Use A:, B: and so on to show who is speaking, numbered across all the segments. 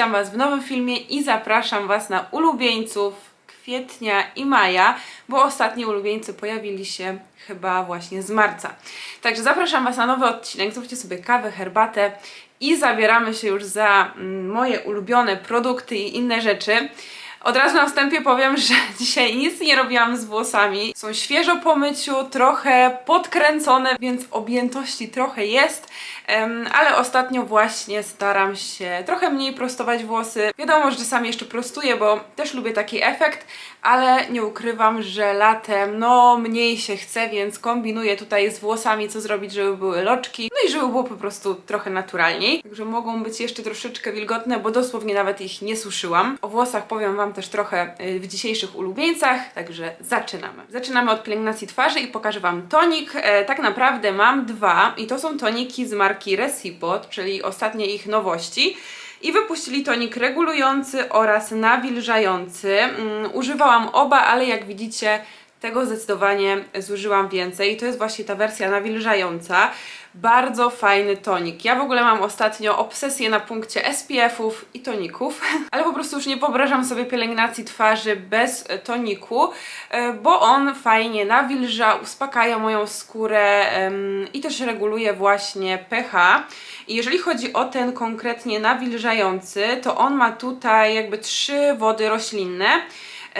A: witam Was w nowym filmie i zapraszam Was na ulubieńców kwietnia i maja, bo ostatni ulubieńcy pojawili się chyba właśnie z marca. Także zapraszam Was na nowy odcinek, zróbcie sobie kawę, herbatę i zabieramy się już za mm, moje ulubione produkty i inne rzeczy. Od razu na wstępie powiem, że dzisiaj nic nie robiłam z włosami. Są świeżo po myciu, trochę podkręcone, więc objętości trochę jest, ale ostatnio właśnie staram się trochę mniej prostować włosy. Wiadomo, że czasami jeszcze prostuję, bo też lubię taki efekt, ale nie ukrywam, że latem no mniej się chce, więc kombinuję tutaj z włosami, co zrobić, żeby były loczki, no i żeby było po prostu trochę naturalniej. Także mogą być jeszcze troszeczkę wilgotne, bo dosłownie nawet ich nie suszyłam. O włosach powiem Wam też trochę y, w dzisiejszych ulubieńcach, także zaczynamy. Zaczynamy od pielęgnacji twarzy i pokażę Wam tonik. E, tak naprawdę mam dwa i to są toniki z marki Recipot, czyli ostatnie ich nowości i wypuścili tonik regulujący oraz nawilżający. Mm, używałam oba, ale jak widzicie, tego zdecydowanie zużyłam więcej. To jest właśnie ta wersja nawilżająca. Bardzo fajny tonik. Ja w ogóle mam ostatnio obsesję na punkcie SPF-ów i toników, ale po prostu już nie wyobrażam sobie pielęgnacji twarzy bez toniku, e, bo on fajnie nawilża, uspokaja moją skórę i też reguluje właśnie pH. I jeżeli chodzi o ten konkretnie nawilżający, to on ma tutaj jakby trzy wody roślinne.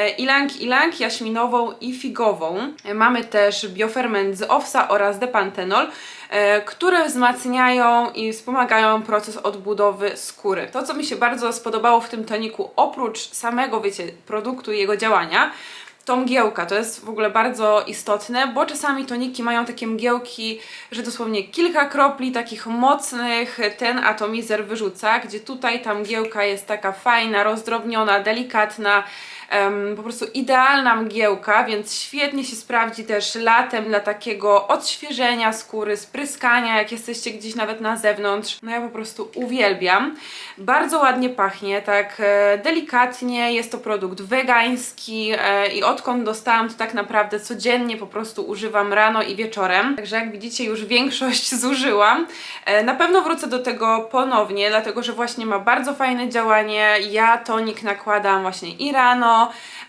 A: E, Ilang Ilang, jaśminową i figową. E, Mamy też bioferment z owsa oraz depantenol, e, które wzmacniają i wspomagają proces odbudowy skóry. To, co mi się bardzo spodobało w tym toniku, oprócz samego, wiecie, produktu i jego działania, to mgiełka. To jest w ogóle bardzo istotne, bo czasami toniki mają takie mgiełki, że dosłownie kilka kropli takich mocnych ten atomizer wyrzuca, gdzie tutaj ta mgiełka jest taka fajna, rozdrobniona, delikatna, po prostu idealna mgiełka, więc świetnie się sprawdzi też latem dla takiego odświeżenia skóry, spryskania, jak jesteście gdzieś nawet na zewnątrz. No ja po prostu uwielbiam. Bardzo ładnie pachnie, tak e, delikatnie. Jest to produkt wegański e, i odkąd dostałam to tak naprawdę codziennie po prostu używam rano i wieczorem. Także jak widzicie już większość zużyłam. E, na pewno wrócę do tego ponownie, dlatego że właśnie ma bardzo fajne działanie. Ja tonik nakładam właśnie i rano,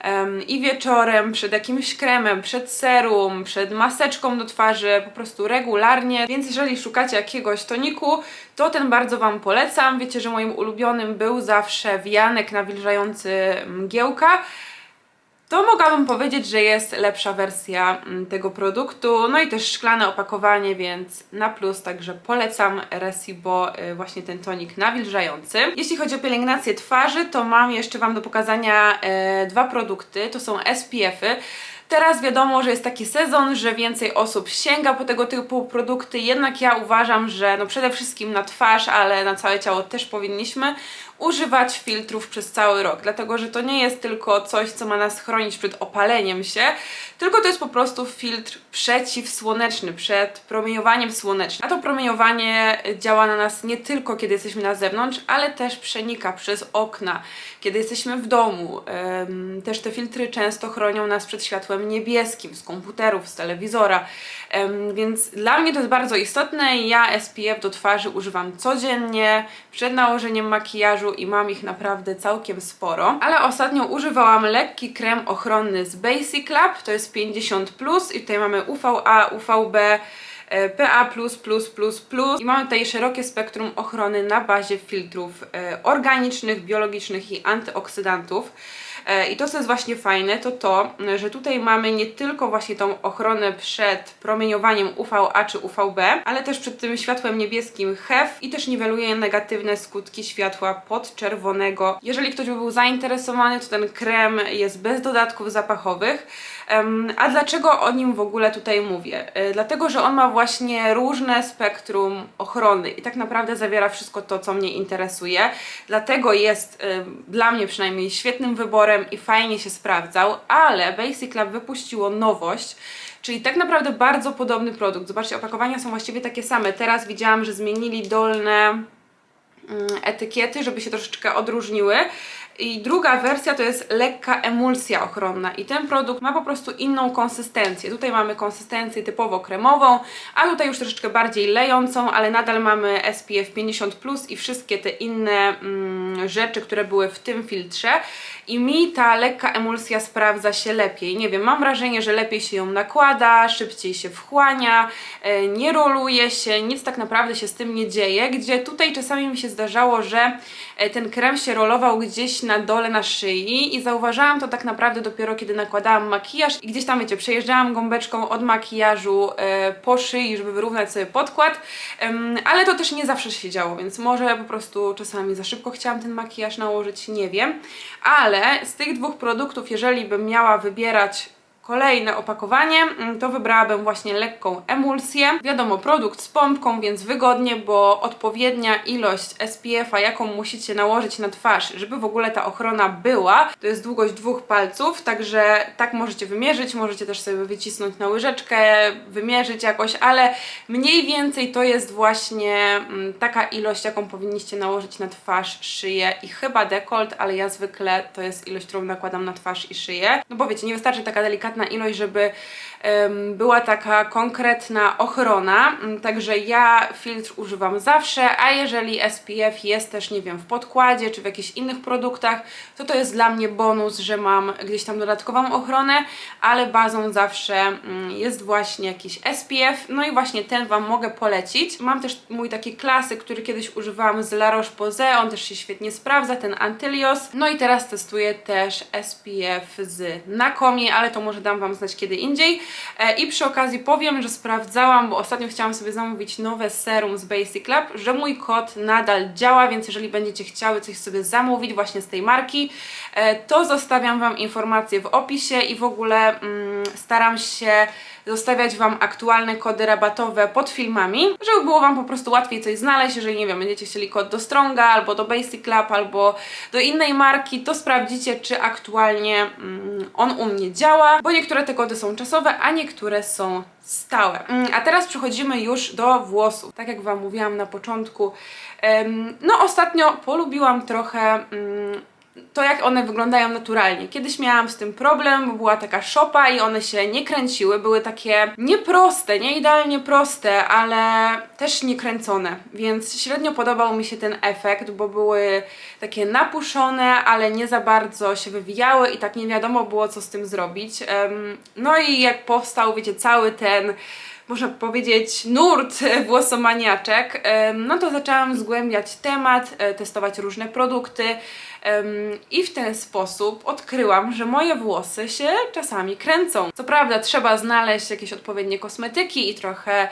A: em, i wieczorem, przed jakimś kremem, przed serum, przed maseczką do twarzy, po prostu regularnie. Więc jeżeli szukacie jakiegoś toniku, to ten bardzo Wam polecam. Wiecie, że moim ulubionym był zawsze wianek nawilżający mgiełka to mogłabym powiedzieć, że jest lepsza wersja mm, tego produktu. No i też szklane opakowanie, więc na plus, także polecam Resibo, y, właśnie ten tonik nawilżający. Jeśli chodzi o pielęgnację twarzy, to mam jeszcze Wam do pokazania e, dwa produkty. To są SPF-y. Teraz wiadomo, że jest taki sezon, że więcej osób sięga po tego typu produkty, jednak ja uważam, że no przede wszystkim na twarz, ale na całe ciało też powinniśmy używać filtrów przez cały rok, dlatego że to nie jest tylko coś, co ma nas chronić przed opaleniem się, tylko to jest po prostu filtr przeciwsłoneczny, przed promieniowaniem słonecznym. A to promieniowanie działa na nas nie tylko kiedy jesteśmy na zewnątrz, ale też przenika przez okna, kiedy jesteśmy w domu. Też te filtry często chronią nas przed światłem niebieskim z komputerów, z telewizora, więc dla mnie to jest bardzo istotne. Ja SPF do twarzy używam codziennie, przed nałożeniem makijażu i mam ich naprawdę całkiem sporo. Ale ostatnio używałam lekki krem ochronny z Basic Lab, to jest 50+, plus i tutaj mamy UVA, UVB, PA+++++, i mamy tutaj szerokie spektrum ochrony na bazie filtrów e, organicznych, biologicznych i antyoksydantów. E, I to, co jest właśnie fajne, to to, że tutaj mamy nie tylko właśnie tą ochronę przed promieniowaniem UVA czy UVB, ale też przed tym światłem niebieskim HEF i też niweluje negatywne skutki światła podczerwonego. Jeżeli ktoś by był zainteresowany, to ten krem jest bez dodatków zapachowych. A dlaczego o nim w ogóle tutaj mówię? E, Dlatego, że on ma właśnie różne spektrum ochrony i tak naprawdę zawiera wszystko to, co mnie interesuje. Dlatego jest dla mnie przynajmniej świetnym wyborem i fajnie się sprawdzał, ale Basic Lab wypuściło nowość, Czyli tak naprawdę bardzo podobny produkt. Zobaczcie, opakowania są właściwie takie same. Teraz widziałam, że zmienili dolne mm, etykiety, żeby się troszeczkę odróżniły, I druga wersja to jest lekka emulsja ochronna i ten produkt ma po prostu inną konsystencję. Tutaj mamy konsystencję typowo kremową, a tutaj już troszeczkę bardziej lejącą, ale nadal mamy SPF 50+, i wszystkie te inne mm, rzeczy, które były w tym filtrze. I mi ta lekka emulsja sprawdza się lepiej. Nie wiem, mam wrażenie, że lepiej się ją nakłada, szybciej się wchłania, e, nie roluje się, nic tak naprawdę się z tym nie dzieje. Gdzie tutaj czasami mi się zdarzało, że e, ten krem się rolował gdzieś na dole na szyi i zauważyłam to tak naprawdę dopiero kiedy nakładałam makijaż i gdzieś tam, wiecie, przejeżdżałam gąbeczką od makijażu e, po szyi, żeby wyrównać sobie podkład, ale to też nie zawsze się działo, więc może po prostu czasami za szybko chciałam ten makijaż nałożyć, nie wiem, ale z tych dwóch produktów, jeżeli bym miała wybierać kolejne opakowanie, mm, to wybrałabym właśnie lekką emulsję. Wiadomo, produkt z pompką, więc wygodnie, bo odpowiednia ilość SPF-a, jaką musicie nałożyć na twarz, żeby w ogóle ta ochrona była, to jest długość dwóch palców, także tak możecie wymierzyć, możecie też sobie wycisnąć na łyżeczkę, wymierzyć jakoś, ale mniej więcej to jest właśnie mm, taka ilość, jaką powinniście nałożyć na twarz, szyję i chyba dekolt, ale ja zwykle to jest ilość, którą nakładam na twarz i szyję. No bo wiecie, nie wystarczy taka delikatna ilość, żeby była taka konkretna ochrona, Mm, także ja filtr używam zawsze, a jeżeli SPF jest też, nie wiem, w podkładzie czy w jakichś innych produktach, to to jest dla mnie bonus, że mam gdzieś tam dodatkową ochronę, ale bazą zawsze mm, jest właśnie jakiś SPF, no i właśnie ten Wam mogę polecić. Mam też mój taki klasyk, który kiedyś używałam z La Roche-Posay, on też się świetnie sprawdza, ten Antylios. No i teraz testuję też SPF z Nakomi, ale to może dam Wam znać kiedy indziej. E, I przy okazji powiem, że sprawdzałam, bo ostatnio chciałam sobie zamówić nowe serum z Basic Lab, że mój kod nadal działa, więc jeżeli będziecie chciały coś sobie zamówić właśnie z tej marki, e, to zostawiam Wam informacje w opisie i w ogóle mm, staram się zostawiać Wam aktualne kody rabatowe pod filmami, żeby było Wam po prostu łatwiej coś znaleźć, jeżeli nie wiem, będziecie chcieli kod do Stronga, albo do Basic Lab, albo do innej marki, to sprawdzicie, czy aktualnie mm, on u mnie działa, bo niektóre te kody są czasowe, a niektóre są stałe. Mm, A teraz przechodzimy już do włosów. Tak jak Wam mówiłam na początku, no ostatnio polubiłam trochę mm, to, jak one wyglądają naturalnie. Kiedyś miałam z tym problem, bo była taka szopa i one się nie kręciły. Były takie nieproste, nie idealnie proste, ale też niekręcone. Więc średnio podobał mi się ten efekt, bo były takie napuszone, ale nie za bardzo się wywijały i tak nie wiadomo było, co z tym zrobić. No i jak powstał, wiecie, cały ten można powiedzieć, nurt włosomaniaczek, no to zaczęłam zgłębiać temat, e, testować różne produkty i w ten sposób odkryłam, że moje włosy się czasami kręcą. Co prawda trzeba znaleźć jakieś odpowiednie kosmetyki i trochę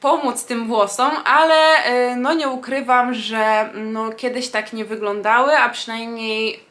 A: pomóc tym włosom, ale e, no nie ukrywam, że no kiedyś tak nie wyglądały, a przynajmniej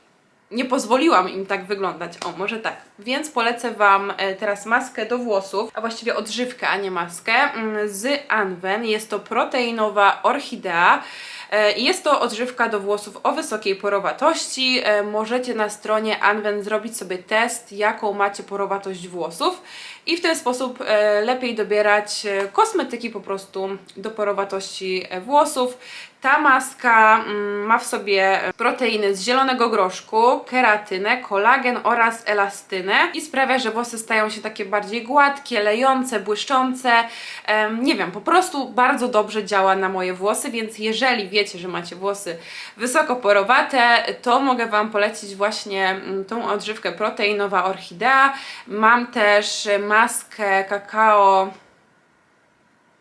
A: nie pozwoliłam im tak wyglądać. O, może tak. Więc polecę Wam e, teraz maskę do włosów, a właściwie odżywkę, a nie maskę, mm, z Anwen. Jest to proteinowa orchidea. E, Jest to odżywka do włosów o wysokiej porowatości. E, Możecie na stronie Anwen zrobić sobie test, jaką macie porowatość włosów i w ten sposób e, lepiej dobierać e, kosmetyki po prostu do porowatości e, włosów. Ta maska mm, ma w sobie proteiny z zielonego groszku, keratynę, kolagen oraz elastynę i sprawia, że włosy stają się takie bardziej gładkie, lejące, błyszczące. Nie wiem, po prostu bardzo dobrze działa na moje włosy, więc jeżeli wiecie, że macie włosy wysoko porowate, to mogę Wam polecić właśnie mm, tą odżywkę proteinowa orchidea. Mam też maskę kakao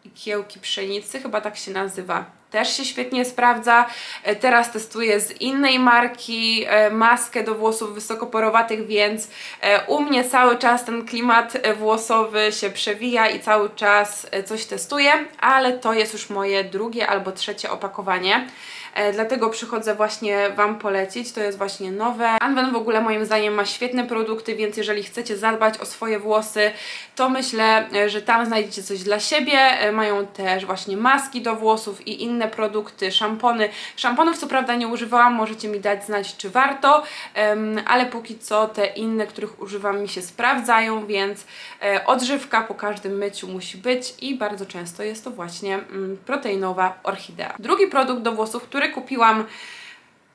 A: i kiełki pszenicy, chyba tak się nazywa. Też się świetnie sprawdza. E, Teraz testuję z innej marki e, maskę do włosów wysokoporowatych, więc e, u mnie cały czas ten klimat włosowy się przewija i cały czas coś testuję, ale to jest już moje drugie albo trzecie opakowanie. E, Dlatego przychodzę właśnie Wam polecić. To jest właśnie nowe. Anwen w ogóle moim zdaniem ma świetne produkty, więc jeżeli chcecie zadbać o swoje włosy, to myślę, e, że tam znajdziecie coś dla siebie. E, Mają też właśnie maski do włosów i inne produkty, szampony. Szamponów co prawda nie używałam, możecie mi dać znać, czy warto, ale póki co te inne, których używam, mi się sprawdzają, więc odżywka po każdym myciu musi być i bardzo często jest to właśnie mm, proteinowa orchidea. Drugi produkt do włosów, który kupiłam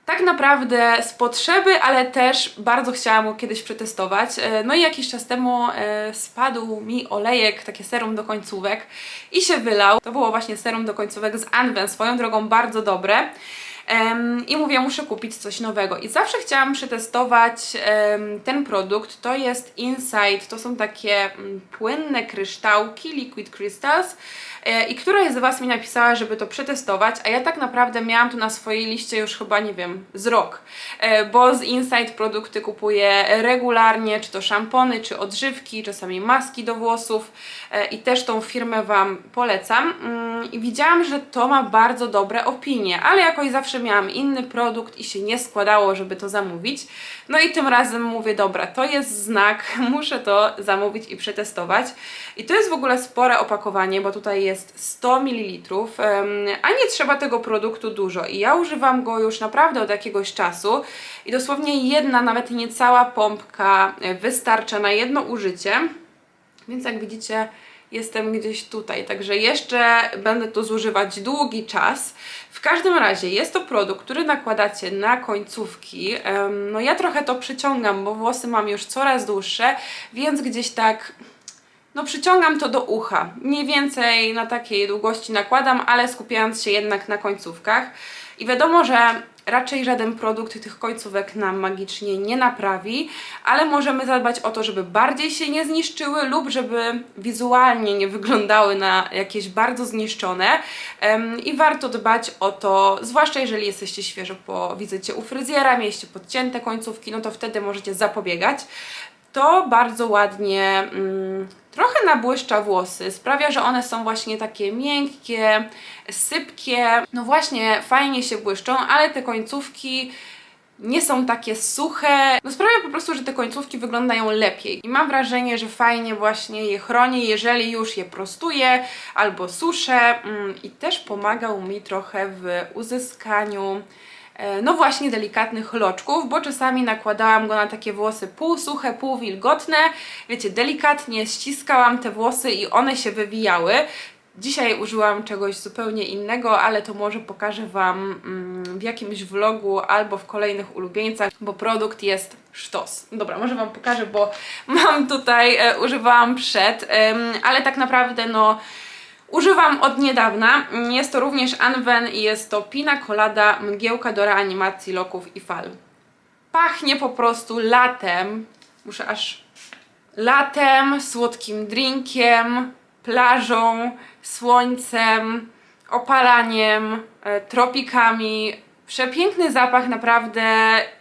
A: Tak naprawdę z potrzeby, ale też bardzo chciałam go kiedyś przetestować. E, No i jakiś czas temu e, spadł mi olejek, takie serum do końcówek i się wylał. To było właśnie serum do końcówek z Anwen, swoją drogą bardzo dobre. I mówię, muszę kupić coś nowego. I zawsze chciałam przetestować ten produkt. To jest Insight, to są takie mm, płynne kryształki, liquid crystals. E, I któraś z Was mi napisała, żeby to przetestować, a ja tak naprawdę miałam to na swojej liście już chyba, nie wiem, z rok. E, Bo z Insight produkty kupuję regularnie, czy to szampony, czy odżywki, czasami maski do włosów. E, I też tą firmę Wam polecam. Mm, I widziałam, że to ma bardzo dobre opinie, ale jakoś zawsze miałam inny produkt i się nie składało, żeby to zamówić. No i tym razem mówię, dobra, to jest znak, muszę to zamówić i przetestować. I to jest w ogóle spore opakowanie, bo tutaj jest 100 ml, a nie trzeba tego produktu dużo. I ja używam go już naprawdę od jakiegoś czasu i dosłownie jedna, nawet nie cała pompka e, wystarcza na jedno użycie. Więc jak widzicie, jestem gdzieś tutaj, także jeszcze będę to zużywać długi czas. W każdym razie jest to produkt, który nakładacie na końcówki. No ja trochę to przyciągam, bo włosy mam już coraz dłuższe, więc gdzieś tak no przyciągam to do ucha. Mniej więcej na takiej długości nakładam, ale skupiając się jednak na końcówkach. I wiadomo, że raczej żaden produkt tych końcówek nam magicznie nie naprawi, ale możemy zadbać o to, żeby bardziej się nie zniszczyły lub żeby wizualnie nie wyglądały na jakieś bardzo zniszczone. I warto dbać o to, zwłaszcza jeżeli jesteście świeżo po wizycie u fryzjera, mieliście podcięte końcówki, no to wtedy możecie zapobiegać to bardzo ładnie mm, trochę nabłyszcza włosy. Sprawia, że one są właśnie takie miękkie, sypkie. No właśnie, fajnie się błyszczą, ale te końcówki nie są takie suche. No sprawia po prostu, że te końcówki wyglądają lepiej. I mam wrażenie, że fajnie właśnie je chroni, jeżeli już je prostuję albo suszę. Mm, I też pomagał mi trochę w uzyskaniu no właśnie delikatnych loczków, bo czasami nakładałam go na takie włosy półsuche, półwilgotne. Wiecie, delikatnie ściskałam te włosy i one się wywijały. Dzisiaj użyłam czegoś zupełnie innego, ale to może pokażę Wam mm, w jakimś vlogu albo w kolejnych ulubieńcach, bo produkt jest sztos. Dobra, może Wam pokażę, bo mam tutaj, e, używałam przed, ale tak naprawdę no Używam od niedawna. Jest to również Anwen i jest to Pina Colada mgiełka do reanimacji loków i fal. Pachnie po prostu latem. Muszę aż latem, słodkim drinkiem, plażą, słońcem, opalaniem, e, tropikami. Przepiękny zapach, naprawdę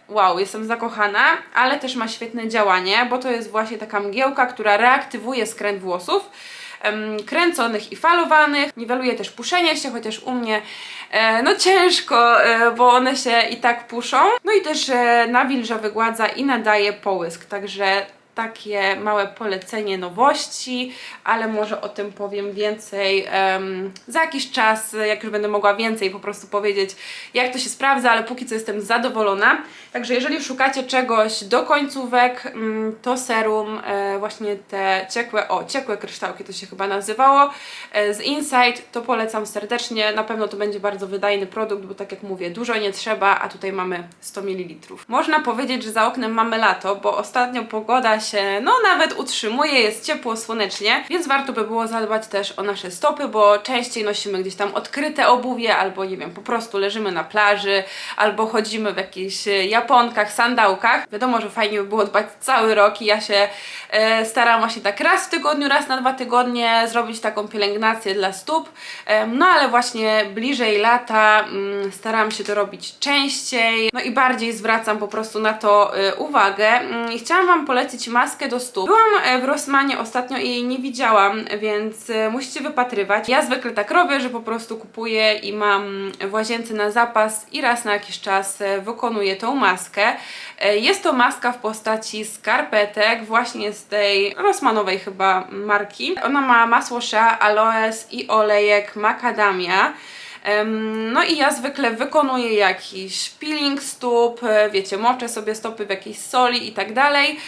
A: wow, jestem zakochana, ale też ma świetne działanie, bo to jest właśnie taka mgiełka, która reaktywuje skręt włosów kręconych i falowanych. Niweluje też puszenie się, chociaż u mnie e, no ciężko, e, bo one się i tak puszą. No i też e, nawilża, wygładza i nadaje połysk, także takie małe polecenie nowości, ale może o tym powiem więcej em, za jakiś czas, jak już będę mogła więcej po prostu powiedzieć, jak to się sprawdza, ale póki co jestem zadowolona. Także jeżeli szukacie czegoś do końcówek, mm, to serum, e, właśnie te ciekłe, o, ciekłe kryształki to się chyba nazywało, e, z Insight, to polecam serdecznie. Na pewno to będzie bardzo wydajny produkt, bo tak jak mówię, dużo nie trzeba, a tutaj mamy 100 ml. Można powiedzieć, że za oknem mamy lato, bo ostatnio pogoda się, no nawet utrzymuje, jest ciepło, słonecznie, więc warto by było zadbać też o nasze stopy, bo częściej nosimy gdzieś tam odkryte obuwie, albo nie wiem, po prostu leżymy na plaży, albo chodzimy w jakichś e, japonkach, sandałkach. Wiadomo, że fajnie by było dbać cały rok i ja się e, staram właśnie tak raz w tygodniu, raz na dwa tygodnie zrobić taką pielęgnację dla stóp, e, no ale właśnie bliżej lata mm, staram się to robić częściej, no i bardziej zwracam po prostu na to e, uwagę. Mm, chciałam Wam polecić maskę do stóp. Byłam e, w Rossmanie ostatnio i jej nie widziałam, więc e, musicie wypatrywać. Ja zwykle tak robię, że po prostu kupuję i mam w łazience na zapas i raz na jakiś czas e, wykonuję tą maskę. Jest to maska w postaci skarpetek, właśnie z tej Rossmanowej chyba marki. Ona ma masło shea, aloes i olejek macadamia. No i ja zwykle wykonuję jakiś peeling stóp, e, wiecie, moczę sobie stopy w jakiejś soli i tak dalej.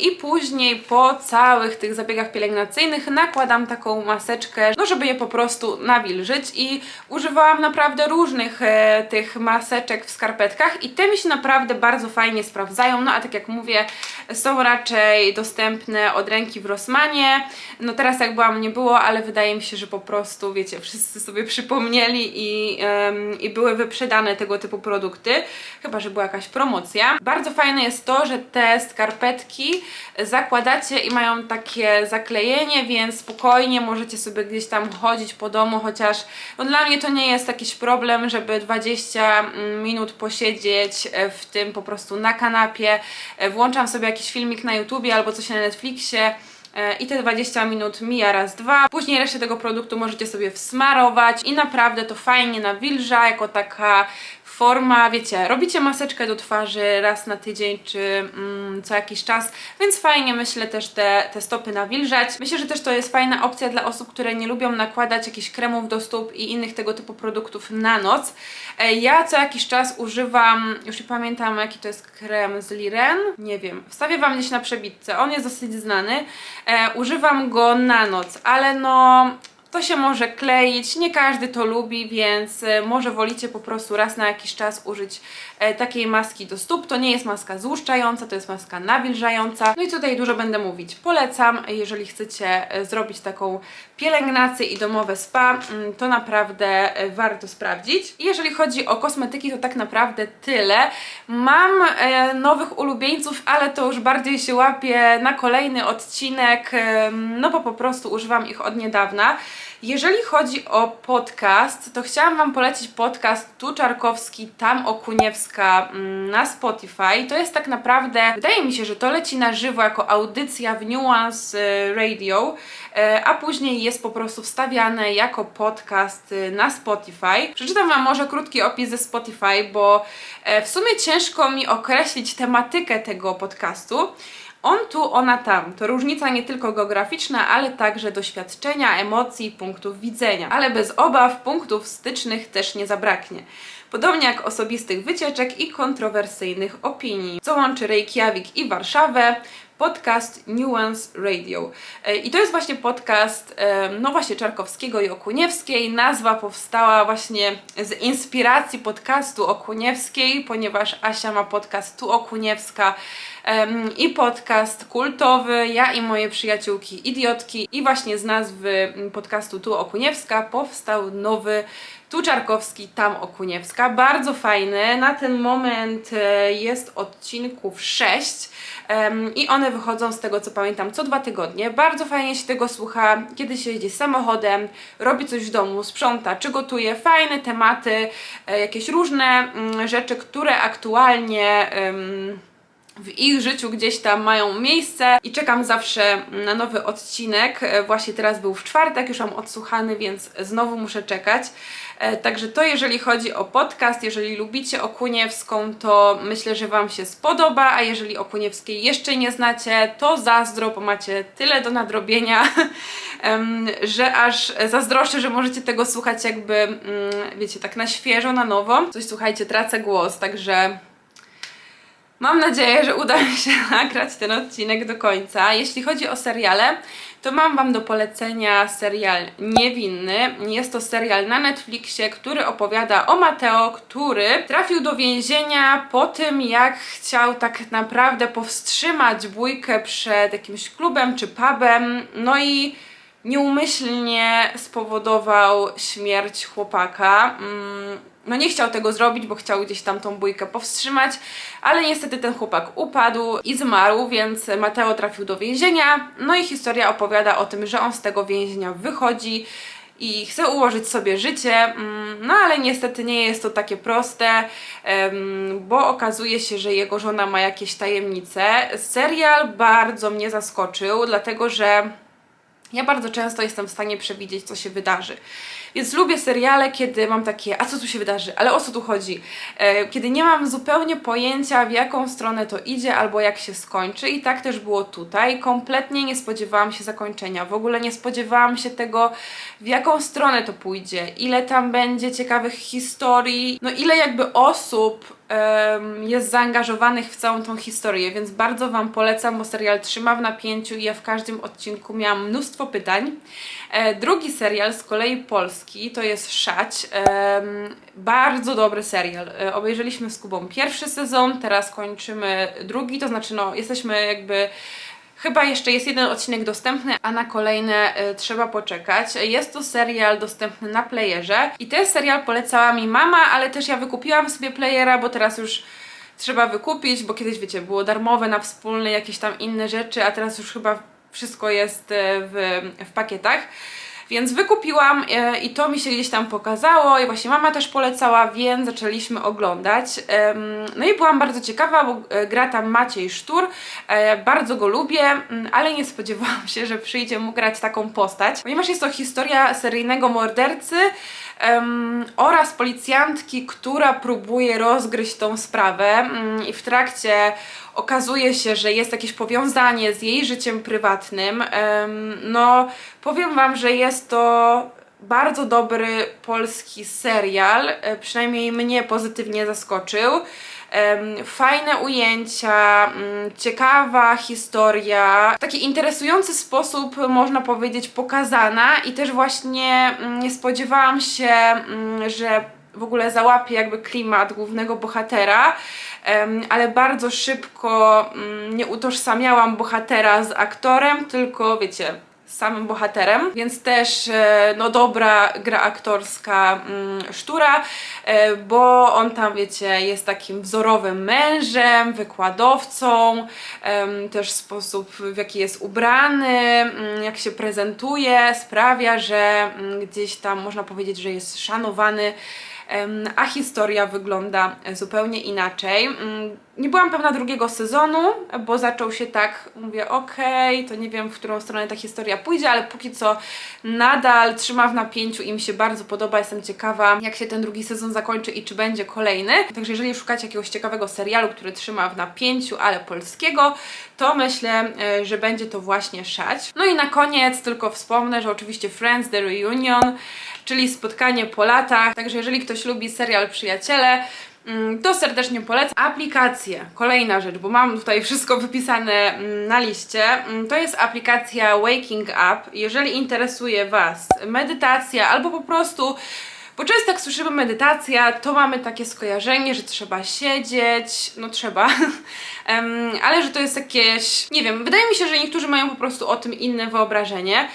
A: I później po całych tych zabiegach pielęgnacyjnych nakładam taką maseczkę, no żeby je po prostu nawilżyć i używałam naprawdę różnych e, tych maseczek w skarpetkach i te mi się naprawdę bardzo fajnie sprawdzają, no a tak jak mówię, są raczej dostępne od ręki w Rossmanie. No teraz jak byłam nie było, ale wydaje mi się, że po prostu, wiecie, wszyscy sobie przypomnieli i, i były wyprzedane tego typu produkty, chyba, że była jakaś promocja. Bardzo fajne jest to, że te skarpetki zakładacie i mają takie zaklejenie, więc spokojnie możecie sobie gdzieś tam chodzić po domu, chociaż no dla mnie to nie jest jakiś problem, żeby 20 minut posiedzieć e, w tym po prostu na kanapie. E, Włączam sobie jakiś filmik na YouTubie albo coś na Netflixie. E, I te 20 minut mija raz, dwa. Później resztę tego produktu możecie sobie wsmarować i naprawdę to fajnie nawilża, jako taka forma, wiecie, robicie maseczkę do twarzy raz na tydzień czy mm, co jakiś czas, więc fajnie myślę też te, te stopy nawilżać. Myślę, że też to jest fajna opcja dla osób, które nie lubią nakładać jakichś kremów do stóp i innych tego typu produktów na noc. E, Ja co jakiś czas używam, już nie pamiętam jaki to jest krem z Liren, nie wiem, wstawię Wam gdzieś na przebitce, on jest dosyć znany. E, używam go na noc, ale no to się może kleić, nie każdy to lubi, więc e, może wolicie po prostu raz na jakiś czas użyć takiej maski do stóp. To nie jest maska złuszczająca, to jest maska nawilżająca. No i tutaj dużo będę mówić. Polecam, jeżeli chcecie e, zrobić taką pielęgnację i domowe spa, mm, to naprawdę e, warto sprawdzić. Jeżeli chodzi o kosmetyki, to tak naprawdę tyle. Mam e, nowych ulubieńców, ale to już bardziej się łapię na kolejny odcinek, no bo po prostu używam ich od niedawna. Jeżeli chodzi o podcast, to chciałam Wam polecić podcast Tu Czarkowski, Tam Okuniewska mm, na Spotify. To jest tak naprawdę, wydaje mi się, że to leci na żywo jako audycja w Nuance e, Radio, e, a później jest po prostu wstawiane jako podcast e, na Spotify. Przeczytam Wam może krótki opis ze Spotify, bo e, w sumie ciężko mi określić tematykę tego podcastu. On tu, ona tam. To różnica nie tylko geograficzna, ale także doświadczenia, emocji, punktów widzenia. Ale bez obaw punktów stycznych też nie zabraknie. Podobnie jak osobistych wycieczek i kontrowersyjnych opinii. Co łączy Reykjavik i Warszawę? Podcast Nuance Radio. E, I to jest właśnie podcast, e, no właśnie Czarkowskiego i Okuniewskiej. Nazwa powstała właśnie z inspiracji podcastu Okuniewskiej, ponieważ Asia ma podcast Tu Okuniewska i podcast kultowy Ja i moje przyjaciółki idiotki. I właśnie z nazwy mm, podcastu Tu Okuniewska powstał nowy tu Czarkowski, tam Okuniewska. Bardzo fajny. Na ten moment e, jest odcinków 6 em, i one wychodzą z tego co pamiętam co dwa tygodnie. Bardzo fajnie się tego słucha, kiedy się jedzie samochodem, robi coś w domu, sprząta czy gotuje. Fajne tematy, e, jakieś różne mm, rzeczy, które aktualnie. em, w ich życiu gdzieś tam mają miejsce i czekam zawsze na nowy odcinek. E, Właśnie teraz był w czwartek, już mam odsłuchany, więc znowu muszę czekać. E, Także to jeżeli chodzi o podcast, jeżeli lubicie Okuniewską, to myślę, że Wam się spodoba, a jeżeli Okuniewskiej jeszcze nie znacie, to zazdro, bo macie tyle do nadrobienia, że aż zazdroszczę, że możecie tego słuchać jakby, mm, wiecie, tak na świeżo, na nowo. Coś słuchajcie, tracę głos, także Mam nadzieję, że uda mi się nagrać ten odcinek do końca. Jeśli chodzi o seriale, to mam Wam do polecenia serial Niewinny. Jest to serial na Netflixie, który opowiada o Mateo, który trafił do więzienia po tym, jak chciał tak naprawdę powstrzymać bójkę przed jakimś klubem czy pubem. No i nieumyślnie spowodował śmierć chłopaka. Mm, no nie chciał tego zrobić, bo chciał gdzieś tam tą bójkę powstrzymać, ale niestety ten chłopak upadł i zmarł, więc Mateo trafił do więzienia. No i historia opowiada o tym, że on z tego więzienia wychodzi i chce ułożyć sobie życie, mm, no ale niestety nie jest to takie proste, bo okazuje się, że jego żona ma jakieś tajemnice. Serial bardzo mnie zaskoczył, dlatego że ja bardzo często jestem w stanie przewidzieć, co się wydarzy. Więc lubię seriale, kiedy mam takie, a co tu się wydarzy, ale o co tu chodzi? E, kiedy nie mam zupełnie pojęcia, w jaką stronę to idzie albo jak się skończy. I tak też było tutaj. Kompletnie nie spodziewałam się zakończenia. W ogóle nie spodziewałam się tego, w jaką stronę to pójdzie, ile tam będzie ciekawych historii, no ile jakby osób jest zaangażowanych w całą tą historię, więc bardzo Wam polecam, bo serial trzyma w napięciu i ja w każdym odcinku miałam mnóstwo pytań. E, drugi serial z kolei polski to jest Szać. Bardzo dobry serial. E, obejrzeliśmy z Kubą pierwszy sezon, teraz kończymy drugi, to znaczy no jesteśmy jakby Chyba jeszcze jest jeden odcinek dostępny, a na kolejne y, trzeba poczekać. Jest to serial dostępny na playerze i ten serial polecała mi mama, ale też ja wykupiłam sobie playera, bo teraz już trzeba wykupić, bo kiedyś wiecie, było darmowe na wspólne jakieś tam inne rzeczy, a teraz już chyba wszystko jest y, w, w pakietach. Więc wykupiłam e, i to mi się gdzieś tam pokazało i właśnie mama też polecała, więc zaczęliśmy oglądać. No i byłam bardzo ciekawa, bo e, gra tam Maciej Sztur, e, bardzo go lubię, mm, ale nie spodziewałam się, że przyjdzie mu grać taką postać, ponieważ jest to historia seryjnego mordercy em, oraz policjantki, która próbuje rozgryźć tą sprawę mm, i w trakcie okazuje się, że jest jakieś powiązanie z jej życiem prywatnym. Em, No, powiem Wam, że jest to bardzo dobry polski serial, e, przynajmniej mnie pozytywnie zaskoczył. Fajne ujęcia, mm, ciekawa historia, taki interesujący sposób, można powiedzieć, pokazana i też właśnie mm, nie spodziewałam się, mm, że w ogóle załapie jakby klimat głównego bohatera, ale bardzo szybko nie utożsamiałam bohatera z aktorem, tylko wiecie, samym bohaterem, więc też e, no dobra gra aktorska mm, Sztura, e, bo on tam wiecie jest takim wzorowym mężem, wykładowcą, też sposób w jaki jest ubrany, mm, jak się prezentuje sprawia, że mm, gdzieś tam można powiedzieć, że jest szanowany a historia wygląda zupełnie inaczej. Nie byłam pewna drugiego sezonu, bo zaczął się tak, mówię, okej, to nie wiem, w którą stronę ta historia pójdzie, ale póki co nadal trzyma w napięciu i mi się bardzo podoba. Jestem ciekawa, jak się ten drugi sezon zakończy i czy będzie kolejny. Także jeżeli szukacie jakiegoś ciekawego serialu, który trzyma w napięciu, ale polskiego, to myślę, e, że będzie to właśnie szać. No i na koniec tylko wspomnę, że oczywiście Friends The Reunion, czyli spotkanie po latach. Także jeżeli ktoś lubi serial Przyjaciele, to serdecznie polecam. Aplikacje, kolejna rzecz, bo mam tutaj wszystko wypisane mm, na liście. Mm, To jest aplikacja Waking Up. Jeżeli interesuje Was medytacja albo po prostu bo często jak słyszymy medytacja, to mamy takie skojarzenie, że trzeba siedzieć, no trzeba, ale że to jest jakieś, nie wiem, wydaje mi się, że niektórzy mają po prostu o tym inne wyobrażenie.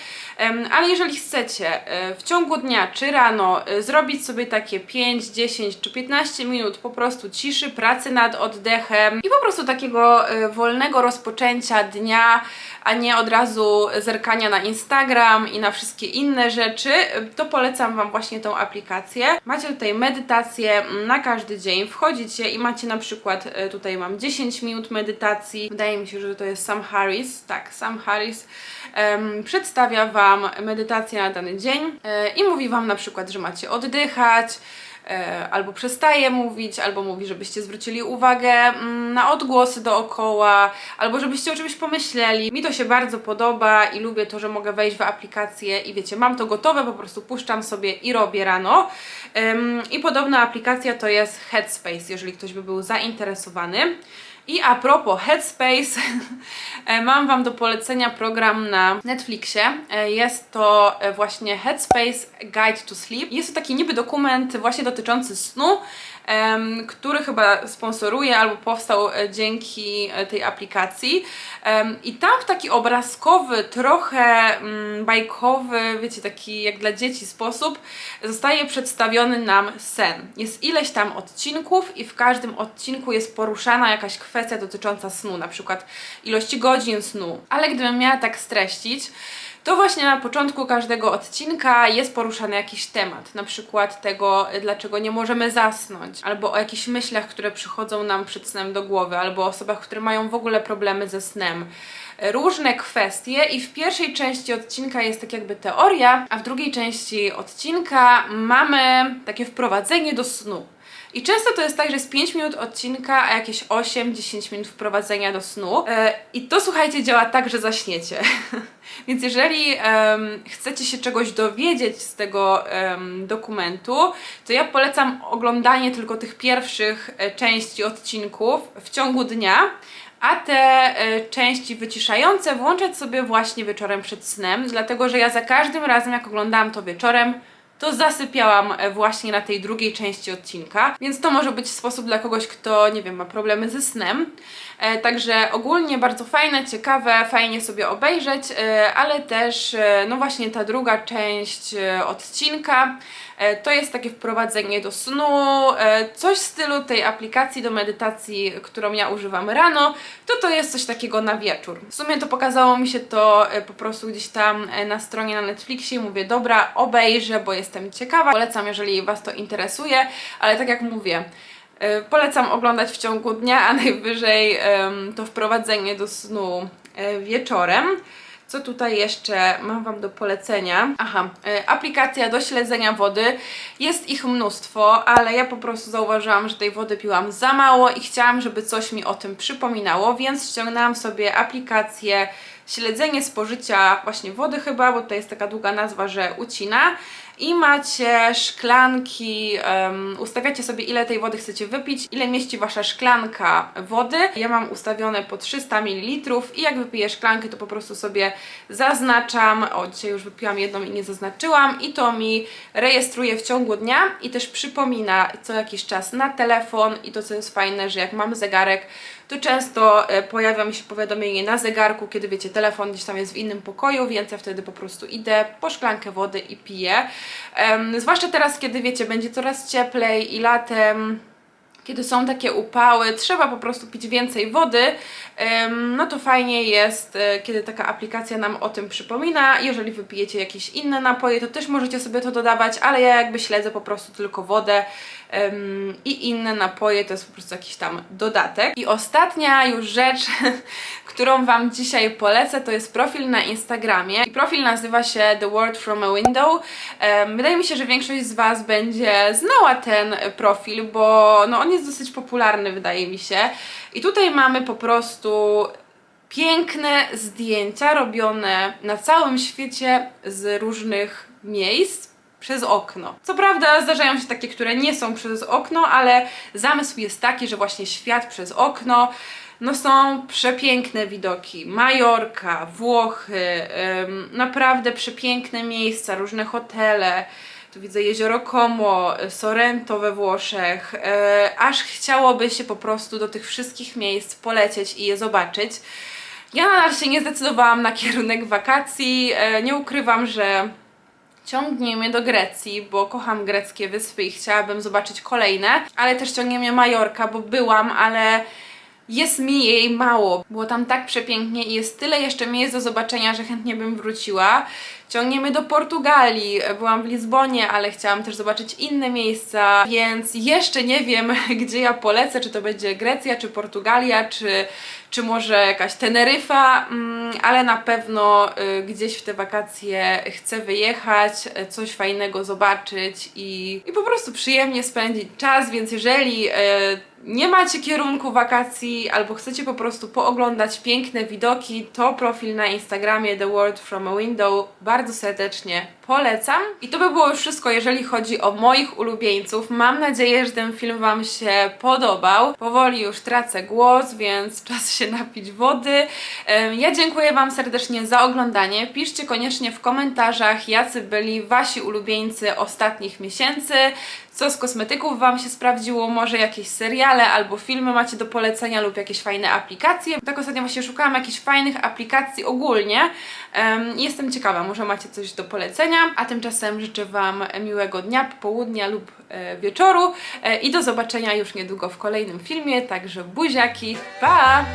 A: Ale jeżeli chcecie e, w ciągu dnia czy rano e, zrobić sobie takie 5, 10 czy 15 minut po prostu ciszy, pracy nad oddechem i po prostu takiego e, wolnego rozpoczęcia dnia, a nie od razu zerkania na Instagram i na wszystkie inne rzeczy, to polecam Wam właśnie tą aplikację. Macie tutaj medytację mm, na każdy dzień, wchodzicie i macie na przykład, tutaj mam 10 minut medytacji, wydaje mi się, że to jest Sam Harris, tak, Sam Harris, przedstawia Wam medytację na dany dzień e, i mówi Wam na przykład, że macie oddychać, e, albo przestaje mówić, albo mówi, żebyście zwrócili uwagę mm, na odgłosy dookoła, albo żebyście o czymś pomyśleli. Mi to się bardzo podoba i lubię to, że mogę wejść w aplikację i wiecie, mam to gotowe, po prostu puszczam sobie i robię rano. I podobna aplikacja to jest Headspace, jeżeli ktoś by był zainteresowany. I a propos Headspace, e, mam Wam do polecenia program na Netflixie. E, Jest to e, właśnie Headspace Guide to Sleep. Jest to taki niby dokument właśnie dotyczący snu, który chyba sponsoruje albo powstał e, dzięki e, tej aplikacji. I tam w taki obrazkowy, trochę mm, bajkowy, wiecie, taki jak dla dzieci sposób, zostaje przedstawiony nam sen. Jest ileś tam odcinków i w każdym odcinku jest poruszana jakaś kwestia dotycząca snu, na przykład ilości godzin snu. Ale gdybym miała tak streścić, to właśnie na początku każdego odcinka jest poruszany jakiś temat, na przykład tego, dlaczego nie możemy zasnąć, albo o jakichś myślach, które przychodzą nam przed snem do głowy, albo o osobach, które mają w ogóle problemy ze snem. różne kwestie i w pierwszej części odcinka jest tak jakby teoria, a w drugiej części odcinka mamy takie wprowadzenie do snu. I często to jest tak, że jest 5 minut odcinka, a jakieś 8-10 minut wprowadzenia do snu. E, I to słuchajcie, działa tak, że zaśniecie. Więc jeżeli em, chcecie się czegoś dowiedzieć z tego em, dokumentu, to ja polecam oglądanie tylko tych pierwszych e, części odcinków w ciągu dnia. A te e, części wyciszające włączać sobie właśnie wieczorem przed snem, dlatego że ja za każdym razem, jak oglądałam to wieczorem, to zasypiałam e, właśnie na tej drugiej części odcinka, więc to może być sposób dla kogoś, kto, nie wiem, ma problemy ze snem. E, także ogólnie bardzo fajne, ciekawe, fajnie sobie obejrzeć, e, ale też, e, no właśnie ta druga część e, odcinka to jest takie wprowadzenie do snu, e, coś w stylu tej aplikacji do medytacji, którą ja używam rano, to to jest coś takiego na wieczór. W sumie to pokazało mi się to e, po prostu gdzieś tam e, na stronie na Netflixie, mówię, dobra, obejrzę, bo jestem ciekawa, polecam, jeżeli Was to interesuje, ale tak jak mówię, e, polecam oglądać w ciągu dnia, a najwyżej to wprowadzenie do snu e, wieczorem. Co tutaj jeszcze mam Wam do polecenia? Aha, e, aplikacja do śledzenia wody. Jest ich mnóstwo, ale ja po prostu zauważyłam, że tej wody piłam za mało i chciałam, żeby coś mi o tym przypominało, więc ściągnęłam sobie aplikację śledzenie spożycia właśnie wody chyba, bo to jest taka długa nazwa, że ucina. I macie szklanki, em, ustawiacie sobie ile tej wody chcecie wypić, ile mieści wasza szklanka wody. Ja mam ustawione po 300 ml i jak wypiję szklankę, to po prostu sobie zaznaczam. O, dzisiaj już wypiłam jedną i nie zaznaczyłam i to mi rejestruje w ciągu dnia i też przypomina co jakiś czas na telefon i to co jest fajne, że jak mam zegarek, to często e, pojawia mi się powiadomienie na zegarku, kiedy wiecie, telefon gdzieś tam jest w innym pokoju, więc ja wtedy po prostu idę po szklankę wody i piję. Em, zwłaszcza teraz, kiedy wiecie, będzie coraz cieplej i latem kiedy są takie upały, trzeba po prostu pić więcej wody, no to fajnie jest, e, kiedy taka aplikacja nam o tym przypomina. Jeżeli wypijecie jakieś inne napoje, to też możecie sobie to dodawać, ale ja jakby śledzę po prostu tylko wodę i inne napoje, to jest po prostu jakiś tam dodatek. I ostatnia już rzecz, którą Wam dzisiaj polecę, to jest profil na Instagramie. I profil nazywa się The World from a Window. Wydaje mi się, że większość z Was będzie znała ten profil, bo no, on jest dosyć popularny, wydaje mi się. I tutaj mamy po prostu piękne zdjęcia robione na całym świecie z różnych miejsc przez okno. Co prawda zdarzają się takie, które nie są przez okno, ale zamysł jest taki, że właśnie świat przez okno no są przepiękne widoki. Majorka, Włochy, naprawdę przepiękne miejsca, różne hotele. Tu widzę jezioro Como, Sorrento we Włoszech. E, aż chciałoby się po prostu do tych wszystkich miejsc polecieć i je zobaczyć. Ja nadal się nie zdecydowałam na kierunek wakacji. E, nie ukrywam, że ciągnie mnie do Grecji, bo kocham greckie wyspy i chciałabym zobaczyć kolejne, ale też ciągnie mnie Majorka, bo byłam, ale jest mi jej mało. Było tam tak przepięknie i jest tyle jeszcze miejsc do zobaczenia, że chętnie bym wróciła. Ciągniemy do Portugalii. Byłam w Lizbonie, ale chciałam też zobaczyć inne miejsca, więc jeszcze nie wiem, gdzie ja polecę, czy to będzie Grecja, czy Portugalia, czy, czy może jakaś Teneryfa, mm, ale na pewno y, gdzieś w te wakacje chcę wyjechać, y, coś fajnego zobaczyć i, i po prostu przyjemnie spędzić czas, więc jeżeli y, nie macie kierunku wakacji albo chcecie po prostu pooglądać piękne widoki, to profil na Instagramie The World From a Window bardzo serdecznie polecam. I to by było już wszystko, jeżeli chodzi o moich ulubieńców. Mam nadzieję, że ten film Wam się podobał. Powoli już tracę głos, więc czas się napić wody. Ja dziękuję Wam serdecznie za oglądanie. Piszcie koniecznie w komentarzach, jacy byli Wasi ulubieńcy ostatnich miesięcy. Co z kosmetyków Wam się sprawdziło? Może jakieś seriale albo filmy macie do polecenia lub jakieś fajne aplikacje? Tak ostatnio właśnie szukałam jakichś fajnych aplikacji ogólnie. Em, Jestem ciekawa, może macie coś do polecenia. A tymczasem życzę Wam miłego dnia, popołudnia lub e, wieczoru e, i do zobaczenia już niedługo w kolejnym filmie. Także buziaki, pa!